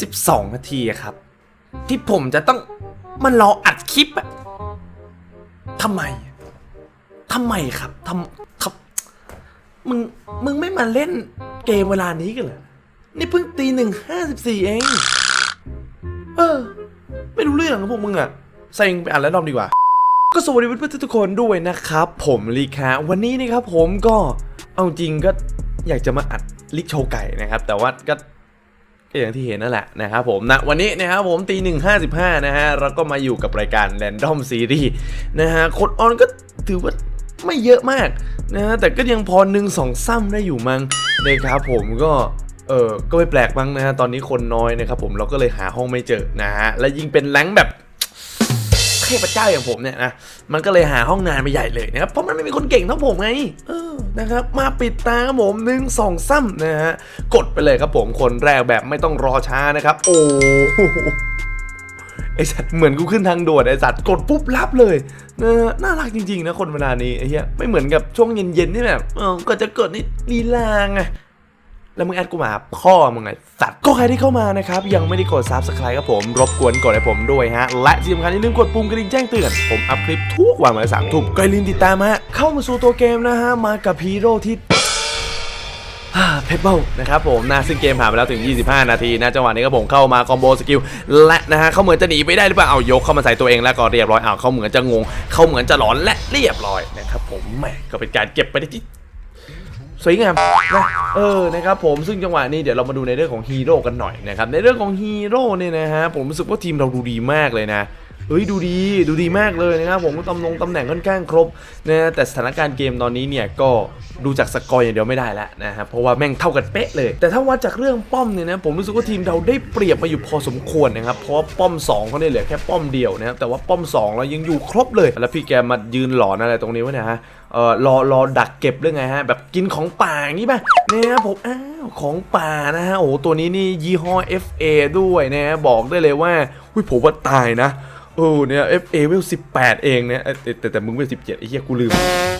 12 นาทีครับ ที่ผมจะต้องมันรออัดคลิปอะทำไมทำไมครับทำครับ มึง มึงไม่มาเล่นเกมเวลานี้กันเหรอ นี่เพิ่งตีหนึ่งห้าสิบสี่เอง เออ ไม่รู้เรื่องของพวกมึงอะใส่ไปอ่านแล้วดอมดีกว่า ก็สวัสดีเพื่อนๆทุกคนด้วยนะครับ ผมลีคาวันนี้นะครับผมก็เอาจริงก็ อยากจะมาอัดลิกโชว์ไก่นะครับ แต่ว่าก็ก็อย่างที่เห็นนั่นแหละนะครับผมนะวันนี้นะครับผมตีหนึ่งห้าสิบห้านะฮะเราก็มาอยู่กับรายการ Random Series นะฮะคนออนก็ถือว่าไม่เยอะมากนะฮะแต่ก็ยังพอหนึ่งสองซ้ำได้อยู่มั้งนะครับผมก็เออก็ไม่แปลกมั้งนะฮะตอนนี้คนน้อยนะครับผมเราก็เลยหาห้องไม่เจอนะฮะและยิ่งเป็นแรงแบบ เทพเจ้าอย่างผมเนี่ยนะมันก็เลยหาห้องนานไปใหญ่เลยนะครับเพราะมันไม่มีคนเก่งเท่าผมไงเออนะครับมาปิดตาครับผมหนึ่งสองซ้ำนะฮะกดไปเลยครับผมคนแรกแบบไม่ต้องรอช้านะครับ โอ้โหไอสัตว์เหมือนกูขึ้นทางด่วนไอสัตว์กดปุ๊บรับเลยนะฮะน่ารักจริงๆนะคนเวลานี้ไอ้เหี้ยไม่เหมือนกับช่วงเย็นๆที่แบบเออก็จะเกิดนี่ลีลาไง แล้วมึงแอดกูมาพ่อมึงไงสัตว์ก็ใครที่เข้ามานะครับ ยังไม่ได้กด subscribe ครับผม รบกวนกดให้ผมด้วยฮะ และที่สำคัญอย่าลืมกดปุ่มกระดิ่งแจ้งเตือน ผมอัพคลิปทุกวันเวละสามทุ่มก็อย่าลืมติดตามฮะ เข้ามาสู่ตัวเกมนะฮะ มากับฮีโร่ที่เพเบิลนะครับผมนะซึ่งเกมผ่านไปแล้วถึง 25 นาทีนะจังหวะนี้ก็ผมเข้ามาคอมโบสกิลและนะฮะเขาเหมือนจะหนีไปได้หรือเปล่าเอายกเข้ามาใส่ตัวเองแล้วก็เรียบร้อยเอาเขาเหมือนจะงงเขาเหมือนจะหลอนและเรียบร้อยนะครับผมแหมก็เป็นการเก็บไปได้ที่ สวยงามนะเออนะครับผมซึ่งจังหวะนี้เดี๋ยวเรามาดูในเรื่องของฮีโร่กันหน่อยนะครับในเรื่องของฮีโร่เนี่ยนะฮะผมรู้สึกว่าทีมเราดูดีมากเลยนะเฮ้ยดูดีดูดีมากเลยนะครับผมตำแหน่งตำแหน่งค่อนข้างครบนะแต่สถานการณ์เกมตอนนี้เนี่ยก็ดูจากสกอร์อย่างเดียวไม่ได้แล้วนะครับเพราะว่าแม่งเท่ากันเป๊ะเลย แต่ถ้าวัดจากเรื่องป้อมเนี่ยนะผมรู้สึกว่าทีมเราได้เปรียบมาอยู่พอสมควรนะครับเพราะว่าป้อม2เขาเนี่ยเหลือแค่ป้อมเดียวนะครับแต่ว่าป้อม2เรายังอยู่ครบเลยแล้วพี่แกมายืนหลอนอะไรตรงนี้วะเนี่ยฮะ เอ่อรอรอดักเก็บเรื่องไงฮะ แบบกินของป่าอย่างนี้ป่ะเนี่ยครับผมอ้าวของป่านะฮะโอ้ตัวนี้นี่ยี่ห้อ FA ด้วยนะบอกได้เลยว่าหุ้ยผมว่าตายนะโอ้เนี่ย FA เวล18 เองเนี่ยแต่แต่แต่มึงเวล17ไอ้เหี้ยกูลืม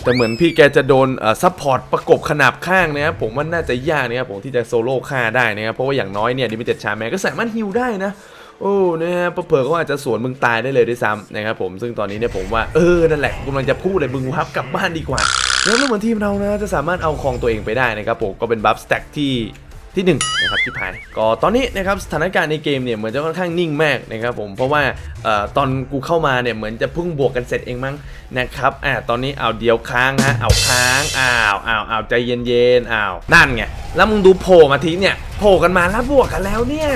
แต่เหมือนพี่แกจะโดนเอ่อซัพพอร์ตประกบขนาบข้างนะครับผมว่าน่าจะยากนะครับผมที่จะโซโล่ฆ่าได้นะครับเพราะว่าอย่างน้อยเนี่ยดิมิเต็ดชาแมนก็สามารถฮิลได้นะ โอ้นะฮะเผื่อเขาอาจจะสวนมึงตายได้เลยด้วยซ้ำนะครับผมซึ่งตอนนี้เนี่ยผมว่าเออนั่นแหละกำลังจะพูดเลยมึงวับกลับบ้านดีกว่า แล้วเหมือนทีมเรานะจะสามารถเอาครองตัวเองไปได้นะครับผมก็เป็นบัฟสแต็กที่ที่หนึ่งนะครับที่ผ่านก็ตอนนี้นะครับสถานการณ์ในเกมเนี่ยเหมือนจะค่อนข้างนิ่งมากนะครับผมเพราะว่าออตอนกูเข้ามาเนี่ยเหมือนจะเพิ่งบวกกันเสร็จเองมั้งนะครับอ่าตอนนี้เอาเดียวค้างฮะเอาค้างอ้าวอ้าวอ้าวใจเย็นๆอ้าวนั่นไงแล้วมึงดูโผล่มาทีเนี่ยโผล่กันมาแล้วบวกกันแล้วเนี่ย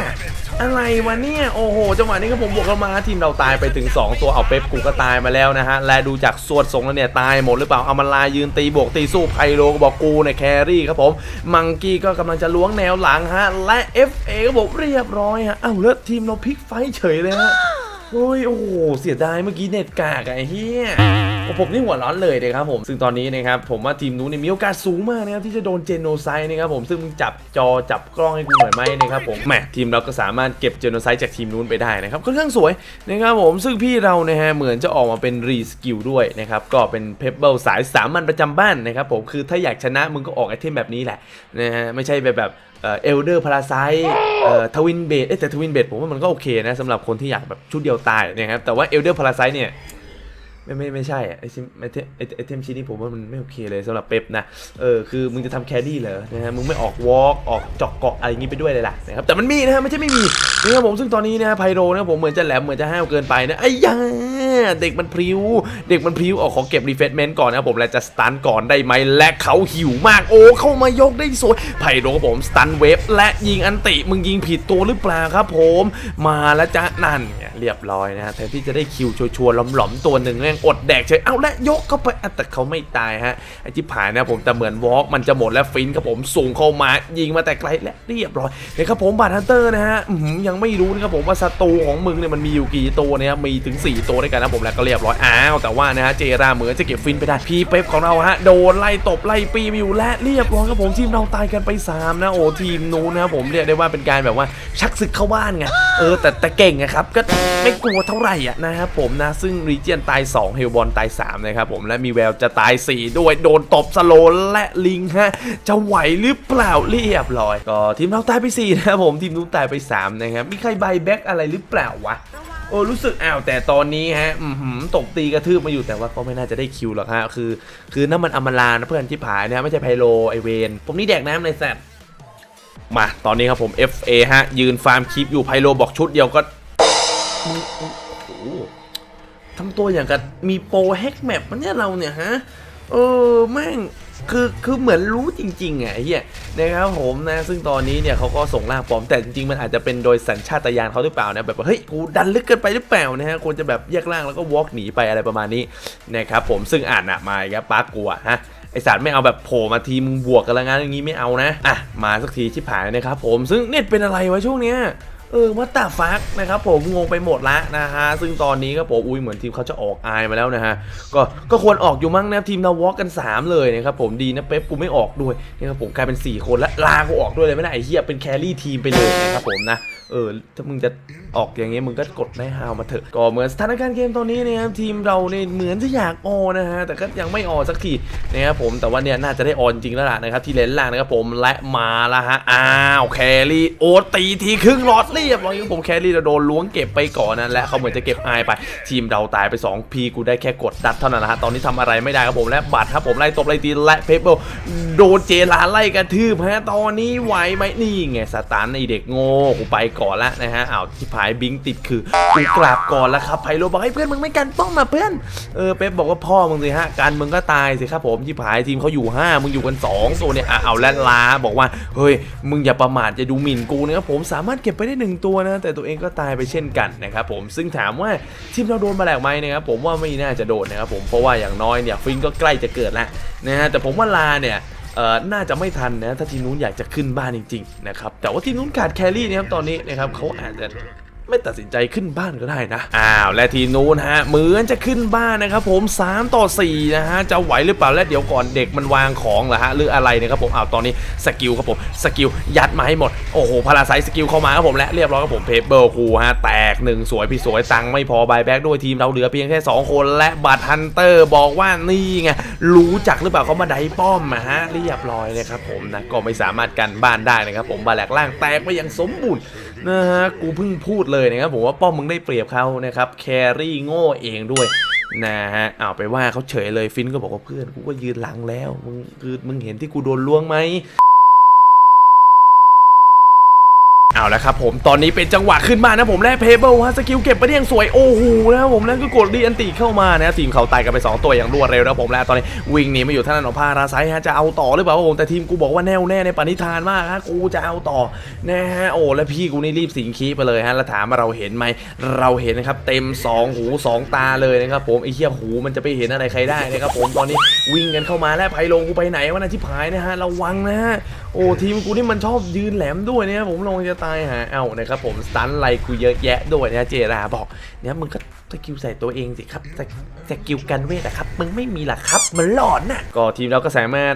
อะไรวะเนี่ย โอ้โห จังหวะนี้ก็ผมบวกกันมาทีมเราตายไปถึง 2 ตัวเอาเป๊ปกูก็ตายมาแล้วนะฮะ และดูจากสวดทรงแล้วเนี่ย ตายหมดหรือเปล่า เอามาลายืนตีบวกตีสู้ไพโลก็บอกกูเนี่ยแครี่ครับผม มังกี้ก็กำลังจะล้วงแนวหลังฮะ และ FA ก็บอกเรียบร้อยฮะ เอ้าแล้วทีมเราพลิกไฟเฉยเลยฮะ โอ้ย โอ้โห เสียดายเมื่อกี้เน็ตกากอะไอ้เหี้ย โอ้ผมนี่หัวร้อนเลยนะครับผมซึ่งตอนนี้นะครับผมว่าทีมนู้นเนี่ยมีโอกาสสูงมากนะครับที่จะโดนเจโนไซด์นะครับผมซึ่งมึงจับจอจับกล้องให้กูหน่อยไหมนะครับผมแหมทีมเราก็สามารถเก็บเจโนไซด์จากทีมนู้นไปได้นะครับค่อนข้างสวยนะครับผมซึ่งพี่เรานะฮะเหมือนจะออกมาเป็นรีสกิลด้วยนะครับก็เป็นเพเบิลสายสามัญประจำบ้านนะครับผมคือถ้าอยากชนะมึงก็ออกไอเทมแบบนี้แหละนะฮะไม่ใช่แบบแบบเอลเดอร์พาราไซเอ่อทวินเบดเอ้แต่ทวินเบดผมว่ามันก็โอเคนะสำหรับคนที่อยากแบบชุดเดียวตายนะครับแต่ว่าเอลเดอร์พาราไซเนี่ย ไม่ไม่ไม่ใช่ไอซิมไอเทมไอเทมชิ้นนี้ผมว่ามันไม่โอเคเลยสำหรับเป๊ปนะเออคือมึงจะทำแคดดี้เหรอนะฮะมึงไม่ออกวอล์กออกจอกเกาะอะไรอย่างงี้ไปด้วยเลยล่ะนะครับแต่มันมีนะฮะไม่ใช่ไม่มีนะครับผมซึ่งตอนนี้นะฮะไพโรนะผมเหมือนจะแหลมเหมือนจะห้าวเกินไปนะไอ้ยัง เด็กมันพริ้ว เด็กมันพริ้วออกขอเก็บรีเฟรชเมนต์ก่อนนะผมและจะสตันก่อนได้ไหมและเขาหิวมากโอ้เข้ามายกได้สวยไพโรครับผมสตันเวฟและยิงอันติมึงยิงผิดตัวหรือเปล่าครับผม มาแล้วจ้ะนั่นเรียบร้อยนะฮะแทนที่จะได้คิวชัวร์ๆหลอมๆตัวหนึ่งแม่งอดแดกเฉยเอาและยกเข้าไปแต่เขาไม่ตายฮะไอ้ที่ผ่านนะผมแต่เหมือนวอล์กมันจะหมดแล้วฟินครับผมส่งเข้ามายิงมาแต่ไกลและเรียบร้อยนะครับผมบาร์ฮันเตอร์นะฮะยังไม่รู้นะครับผมว่าศัตรูของมึงเนี่ยมันมีอยู่กี่ตัวเนี่ยมีถึง 4 ตัวด้วยกันนะผมแล้วก็เรียบร้อยอ้าวแต่ว่านะฮะเจราเหมือนจะเก็บฟินไปได้พีเป๊ปของเราฮะโดนไล่ตบไล่ปีมาอยู่และเรียบร้อยครับผมทีมเราตายกันไปสามนะโอ้ทีมนู้นนะครับผมเรียกได้ว่าเป็นการแบบว่าชักศึกเข้าบ้านไงเออแต่แต่เก่งนะครับก็ไม่กลัวเท่าไหร่อะนะครับผมนะซึ่งรีเจียนตาย 2 เฮลบอลตาย3นะครับผมและมีแววจะตาย 4 ด้วยโดนตบสโลและลิงฮะจะไหวหรือเปล่าเรียบร้อยก็ทีมเราตายไป4นะครับผมทีมนู้นตายไป3นะครับมีใครใบแบ็กอะไรหรือเปล่าวะ โอ้รู้สึกอ้าวแต่ตอนนี้ฮะอือหือตกตีกระทืบมาอยู่แต่ว่าก็ไม่น่าจะได้คิวหรอกฮะคือ คือนั่นมันอมลานะเพื่อนที่ผายนะไม่ใช่ไพโลไอเวนผมนี่แดกน้ำในแซดมาตอนนี้ครับผม FA ฮะ ยืนฟาร์มคลิปอยู่ไพโลบอกชุดเดียวก็ทำตัวอย่างกับมีโปรแฮกแมปมันเนี่ยเราเนี่ยฮะเออแม่ง คือคือเหมือนรู้จริงๆไงไอ้เหี้ยนะครับผมนะ ซึ่งตอนนี้เนี่ยเขาก็ส่งร่างปลอมแต่จริงๆ มันอาจจะเป็นโดยสัญชาตญาณเขาหรือเปล่านะแบบว่าเฮ้ยกูดันลึกเกินไปหรือเปล่านะฮะควรจะแบบแยกร่างแล้วก็วอล์กหนีไปอะไรประมาณนี้นะครับผมซึ่งอ่านอะมาครับปากลัวฮะไอสารไม่เอาแบบโผล่มาทีมึงบวกกันละงั้นอย่างงี้ไม่เอานะอะมาสักทีชิบหายนะครับผมซึ่งเน็ตเป็นอะไรวะช่วงเนี้ย เออวัตตาฟักนะครับผมงงไปหมดละนะฮะซึ่งตอนนี้ก็ผมอุ้ยเหมือนทีมเขาจะออกอายมาแล้วนะฮะก็ก็ควรออกอยู่มั้งนะทีมเราวอล์กกัน 3 เลยนะครับผมดีนะเป๊ปกูไม่ออกด้วยนะครับผมกลายเป็น 4 คนและลากูออกด้วยเลยไม่ได้ไอ้เหี้ยเป็นแครี่ทีมไปเลยนะครับผมนะเออถ้ามึงจะออกอย่างเงี้ยมึงก็กดได้ฮาวมาเถอะก็เหมือนสถานการณ์เกมตอนนี้นะครับทีมเราเนี่ยเหมือนจะอยากออนะฮะแต่ก็ยังไม่ออสักทีนะครับผมแต่ว่าเนี่ยน่าจะได้ออนจริงแล้วล่ะนะครับที่เลนล่างนะครับผมและมาล้วฮะอ้าวแครี่โอตีทีครึ่งหลอดเรียบร้อยผมแครี่เราโดนล้วงเก็บไปก่อนนะและเขาเหมือนจะเก็บไอไป ทีมเราตายไป 2 พีกูได้แค่กดดัดเท่านั้นนะฮะตอนนี้ทำอะไรไม่ได้ครับผมและบัตรครับผมไล่ตบไล่ตีและเพเปอร์โดนเจลาไล่กระทืบฮะตอนนี้ไหวไหมนี่ไงสตาร์ไอเด็กโง่กูไปก่อนละนะฮะอ้าวที่ผายบิงติดคือกูกราบก่อนล้วครับไพโรบอกให้เพื่อนมึงไม่กันป้องมาเพื่อนเออเป๊ปบอกว่าพ่อมึงสิฮะการมึงก็ตายสิครับผมที่ผายทีมเขาอยู่ 5 มึงอยู่กัน2ตัวเนี่ยอะเอาและลาบอกว่าเฮ้ยมึงอย่าประมาทจะดูหมิ่นกูนะครับผมสามารถเก็บไปได้หนึ่งตัวนะแต่ตัวเองก็ตายไปเช่นกันนะครับผมซึ่งถามว่าทีมเราโดนมาแหลกไหมนะครับผมว่าไม่น่าจะโดนนะครับผมเพราะว่าอย่างน้อยเนี่ยฟินก็ใกล้จะเกิดแล้วนะฮะแต่ผมว่าลาเนี่ย น่าจะไม่ทันนะถ้าทีมนู้นอยากจะขึ้นบ้านจริงๆนะครับแต่ว่าทีมนู้นขาดแครี่นะครับตอนนี้นะครับเขาอาจจะ ไม่ตัดสินใจขึ้นบ้านก็ได้นะ อ้าว และทีนู้นฮะ เหมือนจะขึ้นบ้านนะครับผม 3 ต่อ 4 นะฮะ จะไหวหรือเปล่า และเดี๋ยวก่อนเด็กมันวางของเหรอฮะ หรืออะไรนะครับผม อ้าวตอนนี้สกิลครับผม สกิลยัดมาให้หมด โอ้โหพาราไซสกิลเข้ามาครับผมและเรียบร้อยครับผม เพเบอร์คูฮะ แตกหนึ่งสวยพี่สวยตังไม่พอบายแบ็กด้วยทีมเราเหลือเพียงแค่ 2 คนและบัตฮันเตอร์บอกว่านี่ไง รู้จักหรือเปล่าเขามาไดป้อมมาฮะ เรียบร้อยนะครับผมนะ ก็ไม่สามารถกันบ้านได้นะครับผมบาแหลกล่างแตกไปอย่างสมบูรณ์ นะฮะกูเพิ่งพูดเลยนะครับผมว่าป้อมมึงได้เปรียบเขานะครับแครี่โง่เองด้วยนะฮะเอาไปว่าเขาเฉยเลยฟินก็บอกว่าเพื่อนกูก็ยืนหลังแล้วมึงคือมึงเห็นที่กูโดนล้วงไหม เอาละครับผมตอนนี้เป็นจังหวะขึ้นมานะผมแลกเพเบิลฮะสกิลเก็บไปได้อย่างสวยโอ้โหนะครับผมแล้วก็กดดีอันติเข้ามานะทีมเขาตายกันไป 2 ตัวอย่างรวดเร็วนะผมแล้วตอนนี้วิ่งหนีมาอยู่ท่านของพาราไซฮะจะเอาต่อหรือเปล่าผมแต่ทีมกูบอกว่าแน่วแน่ในปณิธานมากฮะกูจะเอาต่อนะฮะโอ้แล้วพี่กูนี่รีบสิงคีไปเลยฮะแล้วถามว่าเราเห็นไหมเราเห็นนะครับเต็ม 2 หู 2 ตาเลยนะครับผมไอ้เหี้ยหูมันจะไปเห็นอะไรใครได้นะครับผมตอนนี้วิ่งกันเข้ามาแล้วไพลงกูไปไหนวะนะที่พายนะฮะระวังนะฮะโอ้ทีมกูนี่มันชอบยืนแหลมด้วยนี่ยผมลงจะตายหาเอานะครับผมสตันไลกูเยอะแยะด้วยนะเจราบอกเนี่ยมึงก็สกิลใส่ตัวเองสิครับสสกิลกันเวทอะครับมึงไม่มีหรอครับมันหลอนน่ะก็ทีมเราก็สามารถ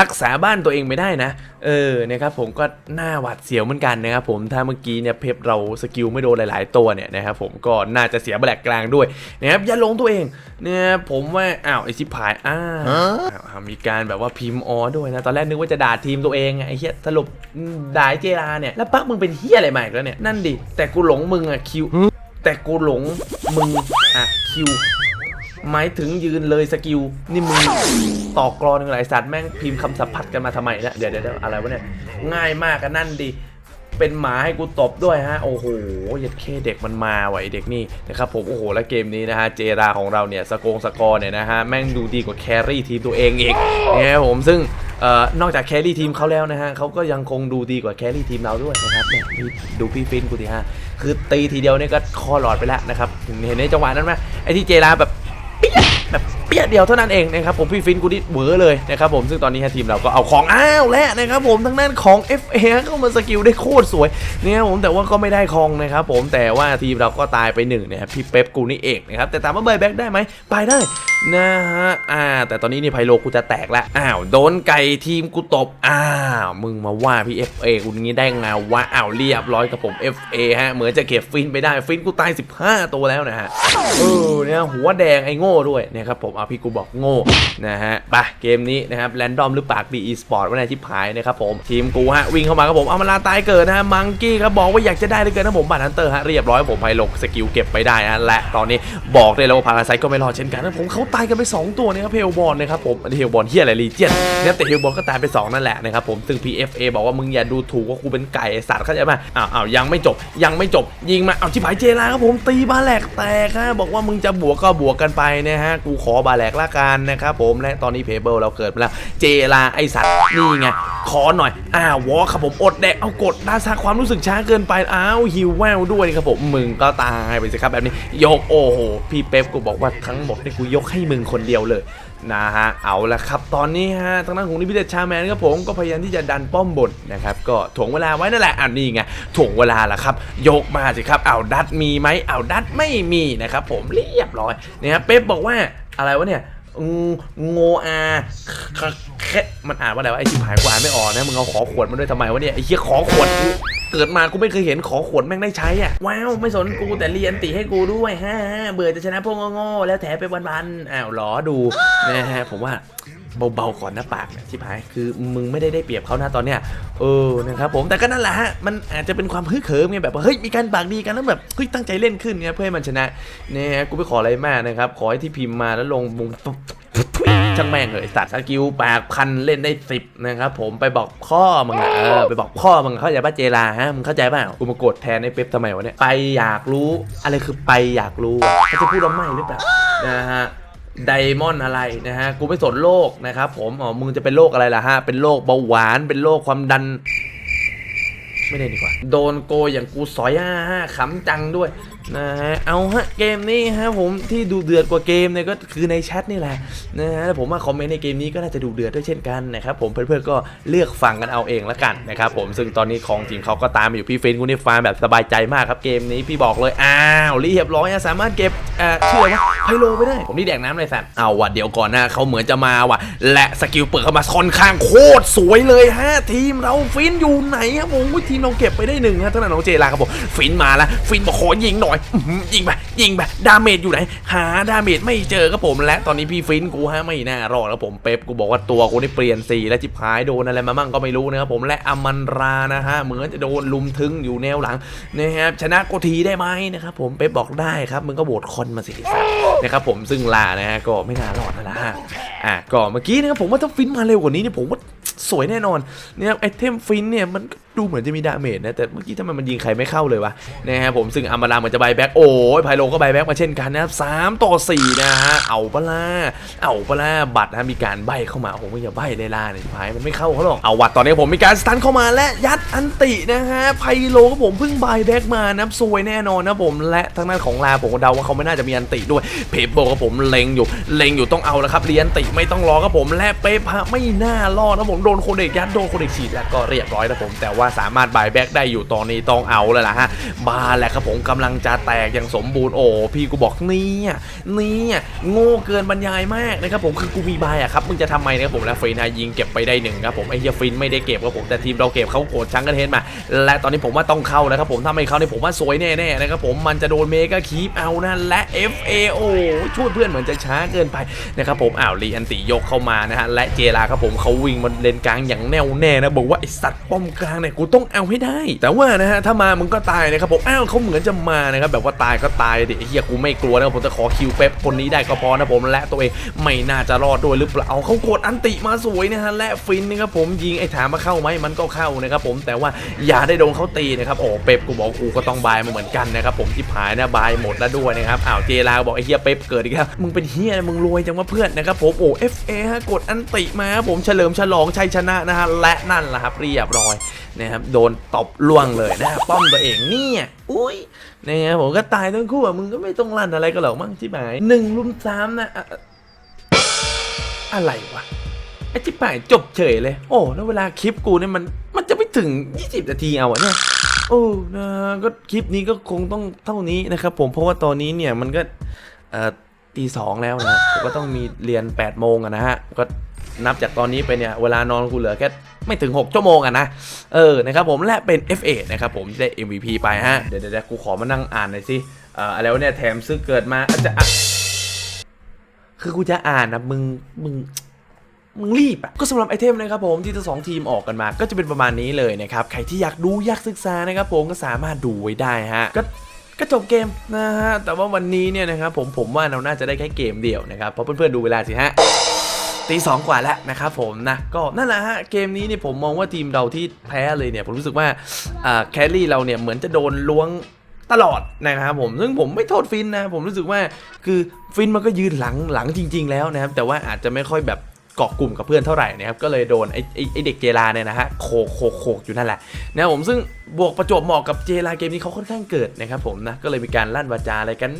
รักษาบ้านตัวเองไปได้นะ เออนะครับผมก็หน้าหวาดเสียวเหมือนกันนะครับผมถ้าเมื่อกี้เนี่ยเพปเราสกิลไม่โดนหลาย ๆ ตัวเนี่ยนะครับผมก็น่าจะเสียแบลกกลางด้วยนะครับอย่าลงตัวเองเนี่ยผมว่าอ้าวไอชิพายอ้าวอ้าวอ้าวมีการแบบว่าพิมพ์ออด้วยนะตอนแรกนึกว่าจะด่าทีมตัวเองไงไอ้เหี้ยสรุปอืมด่าไอ้เจราเนี่ยแล้วปักมึงเป็นเหี้ยอะไรมาอีกแล้วเนี่ยนั่นดิแต่กูหลงมึงอะคิวแต่กูหลงมึงอะคิว หมายถึงยืนเลยสกิลนี่มึงต่อกรอนหนึ่งหลายสัตว์แม่งพิมพ์คำสัมผัสกันมาทำไมเนี่ยเดี๋ยวเดี๋ยวอะไรวะเนี่ย ง่ายมากกันนั่นดิเป็นหมาให้กูตบด้วยฮะ โอ้โหยัดเคเด็กมันมาไวะไอเด็กนี่นะครับผมโอ้โหแล้วเกมนี้นะฮะเจราของเราเนี่ยสโกงสกอร์เนี่ยนะฮะแม่งดูดีกว่าแครี่ทีมตัวเองอีกเนี่ยผมซึ่งออนอกจากแครี่ทีมเขาแล้วนะฮะเขาก็ยังคงดูดีกว่าแครี่ทีมเราด้วยนะครับเนี่ยพี่ดูพี่ฟินกูดิฮะคือตีทีเดียวเนี่ยก็คอหลอดไปแล้วนะครับเห็นในจังหวะนั้นไหมไอ้ที่เจราแบบ เปี้ยเดียวเท่านั้นเองนะครับผมพี่ฟินกูนี่เวอร์เลยนะครับผมซึ่งตอนนี้ทีมเราก็เอาของอ้าวและนะครับผมทั้งนั้นของ FA เข้ามาสกิลได้โคตรสวยเนี่ยผมแต่ว่าก็ไม่ได้คองนะครับผมแต่ว่าทีมเราก็ตายไปหนึ่งนะครับพี่เป๊ปกูนี่เองนะครับแต่ถามว่าเบย์แบ็กได้ไหมไปได้นะฮะอ่า แต่ตอนนี้นี่ไพโลกูจะแตกแล้วอ้าวโดนไก่ทีมกูตบอ้าวมึงมาว่าพี่ FA กูงี้ได้ไงวะอ้าวเรียบร้อยกับผม FA ฮะเหมือนจะเก็บฟินไปได้ฟินกูตาย 15 ตัวแล้วนะฮะเออเนี่ยหัวแดงไอ้โง่ด้วยนะครับผมเอพี่กูบอกโง่นะฮะไปเกมนี้นะครับแรนดอมหรือปากดีอีสปอร์ตว่าในที่พายนะครับผมทีมกูฮะวิ่งเข้ามาครับผมเอามาลาตายเกิดนะฮะมังกี้ครับบอกว่าอยากจะได้เหลยเกินนะผมบัตรฮันเตอร์ฮะเรียบร้อยผมไพโลสกิลเก็บไปได้ฮะและตอนนี้บอกได้แล้วว่าพาราไซก็ไม่รอดเช่นกันนะผมเขาตายกันไป 2 ตัวนะครับเพลบอลนะครับผมเพลบอลเฮียอะไรลีเจียนเนี่ยแต่เพลบอลก็ตายไป 2 นั่นแหละนะครับผมซึ่ง PFA บอกว่ามึงอย่าดูถูกว่ากูเป็นไก่สัตว์เข้าใจป่ะอ้าวอ้าวยังไม่จบยังไม่จบยิงมาเอาชิบหายเจลาครับผมตีบาแหลกแตกฮะบอกว่ามึงจะบวกก็บวกกันไปนะฮะกูขอบาแหลกละกันนะครับผมและตอนนี้เพเบิลเราเกิดมาแล้ว เจลาไอสัตว์นี่ไงขอหน่อย อ้าววอครับผมอดแดกเอากดด้านซ้ายความรู้สึกช้าเกินไป อ้าวฮิวแววด้วยครับผมมึงก็ตายไปสิครับแบบนี้ ยกโอ้โหพี่เป๊ปกูบอกว่าทั้งหมดนี่กูยกให้มึงคนเดียวเลยนะฮะเอาละครับ ตอนนี้ฮะทางด้านของนิพิเดชชาแมนครับผมก็พยายามที่จะดันป้อมบนนะครับก็ถ่วงเวลาไว้นั่นแหละอันนี้ไงถ่วงเวลาละครับ ยกมาสิครับเอาดัดมีไหมเอาดัดไม่มีนะครับผมเรียบร้อยเนะครับเป๊ปบอกว่าอะไรวะเนี่ยงโงอาแค่มันอ่านว่าอะไรวะไอชิบหายกว่าไม่ออกนะมึงเอาขอขวดมาด้วยทำไมวะเนี่ยไอเหี้ยขอขวดกูเกิดมากูไม่เคยเห็นขอขวดแม่งได้ใช้อะว้าวไม่สนกูแต่เรียนตีให้กูด้วยฮ่าเบื่อจะชนะพวกโง่ๆแล้วแถไปวันๆอ้าวล้อดูนะฮะผมว่า เบาๆก่อนนะปากเนี่ยชิบหายคือมึงไม่ได้ได้เปรียบเขานะตอนเนี้ยเออนะครับผมแต่ก็นั่นแหละฮะมันอาจจะเป็นความฮึกเหิมไงแบบว่าเฮ้ยมีการปากดีกันแล้วแบบเฮ้ยตั้งใจเล่นขึ้นเนี่ยเพื่อให้มันชนะเนี่ยกูไม่ขออะไรมากนะครับขอให้ที่พิมพ์มาแล้วลงมุงช่างแม่งเลยสัตว์สกิลปากพันเล่นได้สิบนะครับผมไปบอกพ่อมึงอะเออไปบอกพ่อมึงเข้าใจป่ะเจลาฮะมึงเข้าใจป่ากูมาโกรธแทนไอ้เป๊ปทำไมวะเนี่ยไปอยากรู้อะไรคือไปอยากรู้เขาจะพูดว่าไม่หรือเปล่านะฮะ ไดมอนด์อะไรนะฮะกูไม่สนโรคนะครับผมอ๋อมึงจะเป็นโรคอะไรล่ะฮะเป็นโรคเบาหวานเป็นโรคความดัน ไม่ได้ดีกว่า โดนโกอย่างกูสอยห้าห้าขำจังด้วย นะฮะเอาฮะเกมนี้ฮะผมที่ดูเดือดกว่าเกมเนี่ยก็คือในแชทนี่แหละนะฮะผมว่าคอมเมนต์ในเกมนี้ก็น่าจะดูเดือดด้วยเช่นกันนะครับผมเพื่อนๆก็เลือกฟังกันเอาเองละกันนะครับผมซึ่งตอนนี้ของทีมเขาก็ตามมาอยู่พี่เฟนกูนี่ฟาร์มแบบสบายใจมากครับเกมนี้พี่บอกเลยอ้าวเรียบร้อยสามารถเก็บเอ่อชื่ออะไรวะไพโลไปได้ ผมนี่แดกน้ำเลยสัตว์เอาว่ะเดี๋ยวก่อนน้าเขาเหมือนจะมาว่ะ และสกิลเปิดเข้ามาค่อนข้างโคตรสวยเลยฮะทีมเราฟินอยู่ไหนครับผมทีมเราเก็บไปได้หนึ่งฮะท่านน้องเจลาครับผมฟินมาแล้วฟินบอกขอยิงหน่อยอื้อหือยิงไปยิงไปดาเมจอยู่ไหน หาดาเมจไม่เจอครับผมและตอนนี้พี่ฟินกูฮะไม่น่ารอดแล้วผมเป๊ปกูบอกว่าตัวกูนี่เปลี่ยนสีและจิบหายโดนอะไรมามั่งก็ไม่รู้นะครับผมและอมันรานะฮะเหมือนจะโดนลุมทึงอยู่แนวหลังนะครับชนะโกทีได้ไหมนะครับผมเป๊ปบอกได้ครับมึงก็โหวตคอนมาสิสัตว์นะครับผมซึ่งลานะฮะก็ไม่น่ารอดนั่นแหละฮะอะก็เมื่อกี้นะครับผมว่าถ้าฟินมาเร็วกว่านี้เนี่ยผมว่าสวยแน่นอนเนี่ยไอเทมฟินเนี่ยมัน ดูเหมือนจะมีดาเมจนะแต่เมื่อกี้ทำไมมันยิงใครไม่เข้าเลยวะนะฮะผมซึ่งอามบาราเหมือนจะไบแบ็กโอ้ยไพโลก็ไบแบ็กมาเช่นกันนะครับสามต่อสี่นะฮะเอาปะล่าเอาปะล่าบัตรนะมีการใบเข้ามาโอ้โหไม่อย่าใบเลยล่ะเนี่ยพายมันไม่เข้าเขาหรอกเอาวัดตอนนี้ผมมีการสตันเข้ามาและยัดอันตินะฮะไพโลก็ผมเพิ่งไบแบ็กมานะซวยแน่นอนนะผมและทางด้านของลาผมเดาว่าเขาไม่น่าจะมีอันติด้วยเพปโบก็ผมเล็งอยู่เล็งอยู่ต้องเอาแล้วครับเรียนติไม่ต้องรอครับผมและเป๊ปฮะไม่น่ารอดนะผมโดนโคเด็กยัดโดนโคเด็กฉีดแล้วก็เรียบร้อยนะผมแต่ว่าสามารถบายแบ็กได้อยู่ตอนนี้ต้องเอาแล้วล่ะฮะบาแหละครับผมกำลังจะแตกอย่างสมบูรณ์โอ้พี่กูบอกเนี่ยเนี่ยโง่เกินบรรยายมากนะครับผมคือกูมีบายอะครับมึงจะทำไมนะครับผมและฟินฮะยิงเก็บไปได้หนึ่งครับผมไอ้เฮียฟินไม่ได้เก็บครับผมแต่ทีมเราเก็บเขาโกรธชังกันเทนมา และตอนนี้ผมว่าต้องเข้าแล้วครับผมถ้าไม่เข้าเนี่ยผมว่าสวยแน่ๆนะครับผมมันจะโดนเมกาคีปเอานะและ FAO ช่วยเพื่อนเหมือนจะช้าเกินไปนะครับผมอ้าวลีอันติยกเข้ามานะฮะและเจลาครับผมเขาวิ่งมันเลนกลางอย่างแน่วแน่นะบอกว่าไอสัตว์ป้อมกลางเนี่ยกูต้องเอาให้ได้ แต่ว่านะฮะถ้ามามึงก็ตายนะครับผมอ้าวเขาเหมือนจะมานะครับแบบว่าตายก็ตายดิเฮียกูไม่กลัวนะครับผมจะขอคิวเป๊ปคนนี้ได้ก็พอนะผมและตัวเองไม่น่าจะรอดด้วยหรือเปล่าเขากดอันติมาสวยนะฮะและฟินนะครับผมยิงไอ้ถามมาเข้าไหมมันก็เข้านะครับผมแต่ว่าอย่าได้โดนเขาตีนะครับโอ้เป๊ปกูบอกกูก็ต้องบายมาเหมือนกันนะครับผมที่ผายนะบายหมดแล้วด้วยนะครับอ้าวเจลาบอกไอ้เฮียเป๊ปเกิดอีกแล้วมึงเป็นเฮียมึงรวยจังวะเพื่อนนะครับผมโอ้ FA ฮะกดอันติมาผมเฉลิมฉลองชัยชนะนะฮะและนั่นแหละครับเรียบร้อยนะครับโดนตบล่วงเลยนะป้อมตัวเองเนี่ยอุ้ยนะครับผมก็ตายทั้งคู่อะมึงก็ไม่ต้องลั่นอะไรกันหรอกมั้งที่หมายหนึ่งลุมสามนะอะไรวะไอ้จิบหายจบเฉยเลย โอ้แล้วเวลาคลิปกูเนี่ยมันมันจะไม่ถึง 20 นาทีเอาอะเนี่ยโอ้นะก็คลิปนี้ก็คงต้องเท่านี้นะครับผมเพราะว่าตอนนี้เนี่ยมันก็ตีสองแล้วนะก็ต้องมีเรียน8โมงอะนะฮะก็ นับจากตอนนี้ไปเนี่ย เวลานอนกูเหลือแค่ไม่ถึง 6 ชั่วโมงอะนะ เออ นะครับผม และเป็น F8 นะครับผมได้ MVP ไปฮะ เดี๋ยวเดี๋ยวกูขอมานั่งอ่านหน่อยสิเอ่ออะไรวะเนี่ย แถมซื้อเกิดมาอาจจะคือกูจะอ่านนะมึง มึงมึงรีบอะก็สำหรับไอเทมนะครับผมที่ทั้งสองทีมออกกันมา ก็จะเป็นประมาณนี้เลยนะครับ ใครที่อยากดูอยากศึกษานะครับผมก็สามารถดูไว้ได้ฮะก็ก็จบเกมนะฮะแต่ว่าวันนี้เนี่ยนะครับผมผมว่าเราน่าจะได้แค่เกมเดียวนะครับเพราะเพื่อนๆดูเวลาสิฮะ ตีสองกว่าแล้วนะครับผมนะก็นั่นแหละฮะเกมนี้เนี่ยผมมองว่าทีมเราที่แพ้เลยเนี่ยผมรู้สึกว่าแคลรี่เราเนี่ยเหมือนจะโดนล้วงตลอดนะครับผมซึ่งผมไม่โทษฟินนะผมรู้สึกว่าคือฟินมันก็ยืนหลังหลังจริง ๆ แล้วนะครับแต่ว่าอาจจะไม่ค่อยแบบเกาะกลุ่มกับเพื่อนเท่าไหร่นะครับก็เลยโดนไอ้ไอ้เด็กเจลาเนี่ยนะฮะโคกโคกโคกอยู่นั่นแหละนะครับผมซึ่งบวกประจวบเหมาะกับเจลาเกมนี้เขาค่อนข้างเกิดนะครับผมนะก็เลยมีการลั่นวาจาอะไรกัน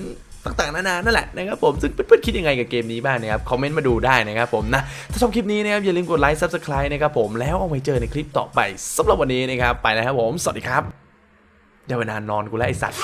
ต่างๆนานานั่นแหละนะครับผมซึ่งเพื่อนๆคิดยังไงกับเกมนี้บ้างนะครับคอมเมนต์มาดูได้นะครับผมนะถ้าชอบคลิปนี้นะครับอย่าลืมกดไลค์ Subscribe นะครับผมแล้วเอาไว้เจอในคลิปต่อไปสำหรับวันนี้นะครับไปแล้วครับผมสวัสดีครับได้เวลานอนกูแล้วไอสัตว์